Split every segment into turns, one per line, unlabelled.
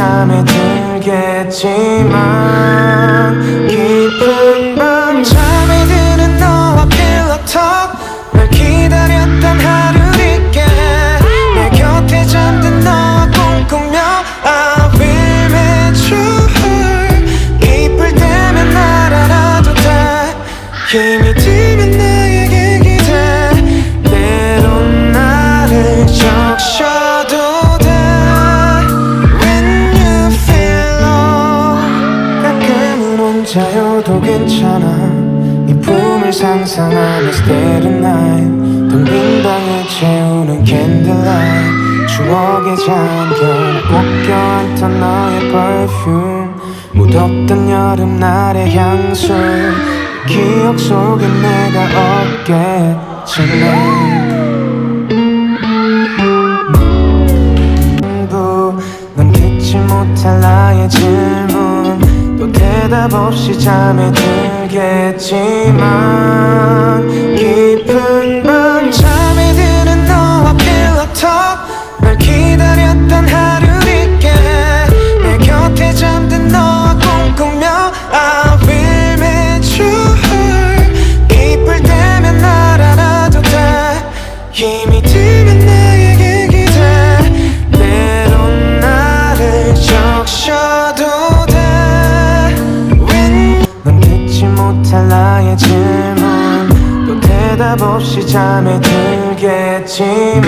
잠에 들겠지만 품을 상상하며 stay the night. 텅빈 방을 채우는 candlelight. 추억에 잠겨 꼭 껴안던 너의 perfume. 무덥던 여름날의 향수 기억 속에 내가 없겠지만. 넌 듣지 못할 나의 질문. 또 대답 없이 잠에 들 겠지만 질문 또 대답 없이 잠에 들겠지만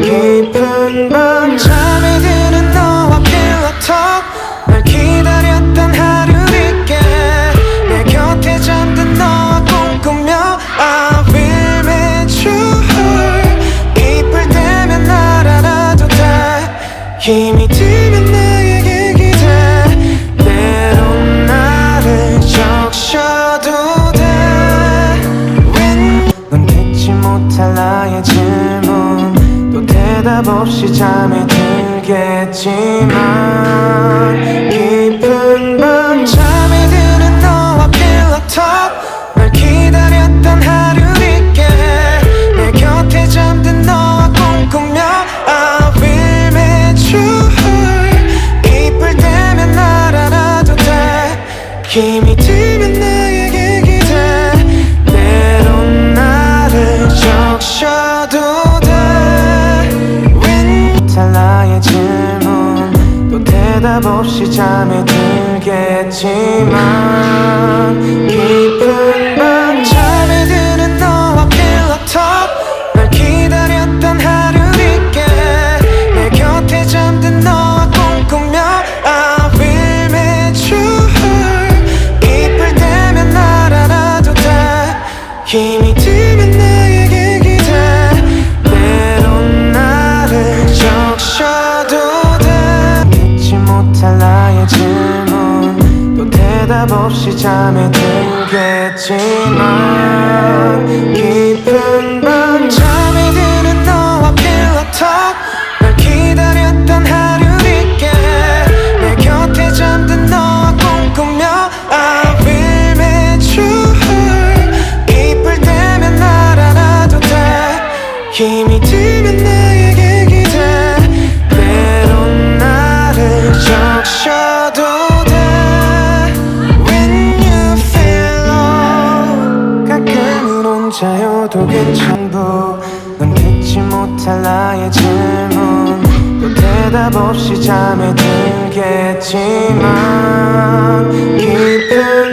깊은 밤 잠에 드는 너와 필러talk 널 기다렸던 하루일게 내 곁에 잠든 너와 꿈꾸며 I will meet you 이쁠 때면 날 알아도 돼. 힘이 들 없이 잠에 들겠지만 깊은 밤 잠에 드는 너와 필러talk 널 기다렸던 하루일게 내 곁에 잠든 너와 꿈꾸며 I will meet you 이쁠 때면 날 알아도 돼. 힘이 들 대답 없이 잠에 들겠지만 깊은 밤 잠에 드는 너와 필러talk 널 기다렸던 하루일게 내 곁에 잠든 너와 꿈꾸며 I will meet you. 이쁠 때면 날 알아도 돼. 힘이 들 없이 잠에 들겠지만 깊은 혼자여도 괜찮고 넌 듣지 못할 나의 질문. 또 대답 없이 잠에 들겠지만 깊은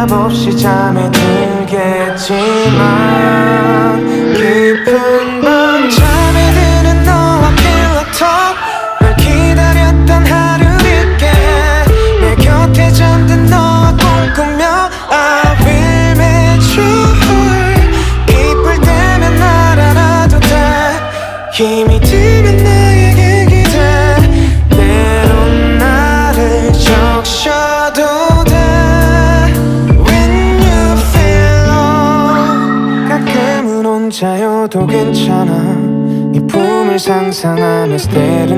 대답 없이 잠에 들겠지만 깊은 밤 잠에 드는 너와 필러talk 널 기다렸던 하루일게 내 곁에 잠든 너와 꿈꾸며 I will meet you 이쁠 때면 날 알아도 돼. 힘이 들 혼자여도 괜찮아. 네 품을 상상하며 스테른